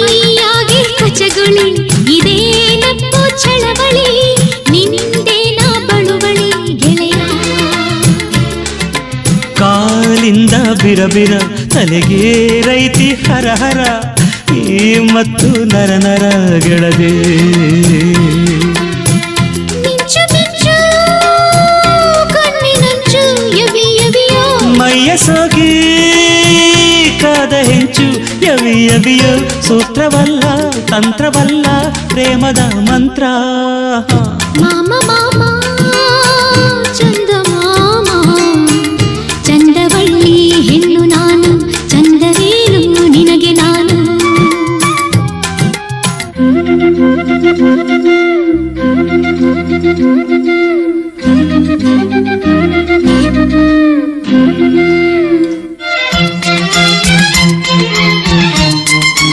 ಮೈಯಾಗೆ ಕಚಗುಳಿ ಇದೇನಪ್ಪೋ ಚಳವಳಿ ನಿಂದೇನ ಬಳುವಳಿ ಗೆಳೆಯ. ಕಾಲಿಂದ ಬಿರಬಿರ ತಲೆಗೆ ರೈತಿ ಹರ ಹರ ಈ ಮತ್ತು ನರ ನರ ಗೆಳದೆ ಮೈಯ ಮಿಂಚು గ్రహించు యవి యవియో సూత్ర వల్ల తంత్ర వల్ల ప్రేమద మంత్ర Thank you.